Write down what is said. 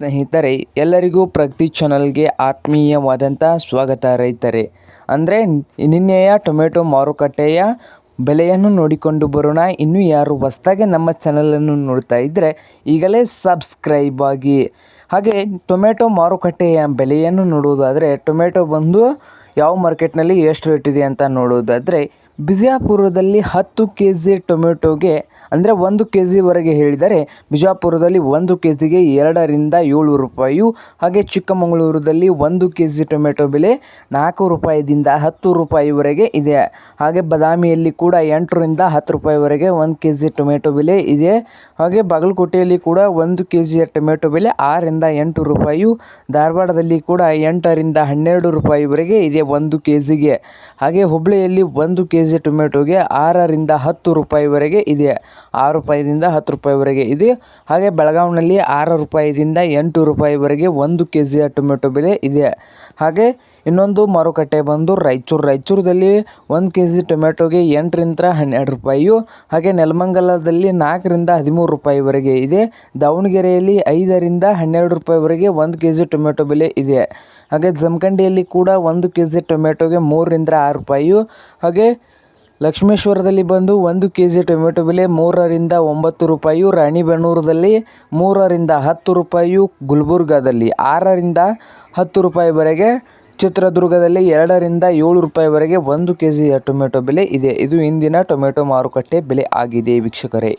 ಸ್ನೇಹಿತರೆ, ಎಲ್ಲರಿಗೂ ಪ್ರಗತಿ ಚಾನಲ್ಗೆ ಆತ್ಮೀಯವಾದಂಥ ಸ್ವಾಗತ ರೈತರೆ. ಅಂದರೆ, ನಿನ್ನೆಯ ಟೊಮೆಟೊ ಮಾರುಕಟ್ಟೆಯ ಬೆಲೆಯನ್ನು ನೋಡಿಕೊಂಡು ಬರೋಣ. ಇನ್ನೂ ಯಾರು ಹೊಸ್ದಾಗಿ ನಮ್ಮ ಚಾನಲನ್ನು ನೋಡ್ತಾ ಇದ್ದರೆ ಈಗಲೇ ಸಬ್ಸ್ಕ್ರೈಬ್ ಆಗಿ. ಹಾಗೆ, ಟೊಮೆಟೊ ಮಾರುಕಟ್ಟೆಯ ಬೆಲೆಯನ್ನು ನೋಡುವುದಾದರೆ ಟೊಮೆಟೊ ಬಂದು ಯಾವ ಮಾರ್ಕೆಟ್ನಲ್ಲಿ ಎಷ್ಟು ರೇಟ್ ಇದೆ ಅಂತ ನೋಡೋದಾದರೆ ಬಿಜಾಪುರದಲ್ಲಿ ಹತ್ತು ಕೆ ಜಿ ಟೊಮೆಟೊಗೆ, ಅಂದರೆ ಒಂದು ಕೆ ಜಿವರೆಗೆ ಹೇಳಿದರೆ ಬಿಜಾಪುರದಲ್ಲಿ ಒಂದು ಕೆ ಜಿಗೆ ಎರಡರಿಂದ ಏಳು ರೂಪಾಯಿಯು, ಹಾಗೆ ಚಿಕ್ಕಮಗಳೂರದಲ್ಲಿ ಒಂದು ಕೆ ಜಿ ಟೊಮೆಟೊ ಬೆಲೆ ನಾಲ್ಕು ರೂಪಾಯಿದಿಂದ ಹತ್ತು ರೂಪಾಯಿವರೆಗೆ ಇದೆ. ಹಾಗೆ ಬದಾಮಿಯಲ್ಲಿ ಕೂಡ ಎಂಟರಿಂದ ಹತ್ತು ರೂಪಾಯಿವರೆಗೆ ಒಂದು ಕೆ ಜಿ ಟೊಮೆಟೊ ಬೆಲೆ ಇದೆ. ಹಾಗೆ ಬಾಗಲಕೋಟೆಯಲ್ಲಿ ಕೂಡ ಒಂದು ಕೆ ಜಿಯ ಟೊಮೆಟೊ ಬೆಲೆ ಆರರಿಂದ ಎಂಟು ರೂಪಾಯಿಯು, ಧಾರವಾಡದಲ್ಲಿ ಕೂಡ ಎಂಟರಿಂದ ಹನ್ನೆರಡು ರೂಪಾಯಿವರೆಗೆ ಇದೆ ಒಂದು ಕೆ ಜಿಗೆ ಹಾಗೆ ಹುಬ್ಬಳ್ಳಿಯಲ್ಲಿ ಒಂದು ಕೆ ಟೊಮೆಟೊಗೆ ಆರರಿಂದ ಹತ್ತು ರೂಪಾಯಿವರೆಗೆ ಇದೆ. ಆರು ರೂಪಾಯಿದಿಂದ ಹತ್ತು ರೂಪಾಯಿವರೆಗೆ ಇದೆ. ಹಾಗೆ ಬೆಳಗಾವಿನಲ್ಲಿ ಆರು ರೂಪಾಯಿದಿಂದ ಎಂಟು ರೂಪಾಯಿವರೆಗೆ ಒಂದು ಕೆ ಜಿಯ ಟೊಮೆಟೊ ಬೆಲೆ ಇದೆ. ಹಾಗೆ ಇನ್ನೊಂದು ಮಾರುಕಟ್ಟೆ ಬಂದು ರಾಯಚೂರು. ರಾಯಚೂರದಲ್ಲಿ ಒಂದು ಕೆ ಜಿ ಟೊಮೆಟೊಗೆ ಎಂಟರಿಂದ ಹನ್ನೆರಡು ರೂಪಾಯಿಯು, ಹಾಗೆ ನೆಲಮಂಗಲದಲ್ಲಿ ನಾಲ್ಕರಿಂದ ಹದಿಮೂರು ರೂಪಾಯಿವರೆಗೆ ಇದೆ. ದಾವಣಗೆರೆಯಲ್ಲಿ ಐದರಿಂದ ಹನ್ನೆರಡು ರೂಪಾಯಿವರೆಗೆ ಒಂದು ಕೆ ಜಿ ಟೊಮೆಟೊ ಬೆಲೆ ಇದೆ. ಹಾಗೆ ಜಮಖಂಡಿಯಲ್ಲಿ ಕೂಡ ಒಂದು ಕೆ ಜಿ ಟೊಮೆಟೊಗೆ ಮೂರರಿಂದ ಆರು ರೂಪಾಯಿಯು, ಹಾಗೆ ಲಕ್ಷ್ಮೇಶ್ವರದಲ್ಲಿ ಬಂದು ಒಂದು ಕೆ ಜಿ ಟೊಮೆಟೊ ಬೆಲೆ ಮೂರರಿಂದ ಒಂಬತ್ತು ರೂಪಾಯಿ, ರಾಣಿಬೆನ್ನೂರದಲ್ಲಿ ಮೂರರಿಂದ ಹತ್ತು ರೂಪಾಯಿ, ಗುಲ್ಬರ್ಗಾದಲ್ಲಿ ಆರರಿಂದ ಹತ್ತು ರೂಪಾಯಿವರೆಗೆ ಚಿತ್ರದುರ್ಗದಲ್ಲಿ ಎರಡರಿಂದ ಏಳು ರೂಪಾಯಿವರೆಗೆ ಒಂದು ಕೆ ಜಿಯ ಟೊಮೆಟೊ ಬೆಲೆ ಇದೆ. ಇದು ಇಂದಿನ ಟೊಮೆಟೊ ಮಾರುಕಟ್ಟೆ ಬೆಲೆ ಆಗಿದೆ, ವೀಕ್ಷಕರೇ.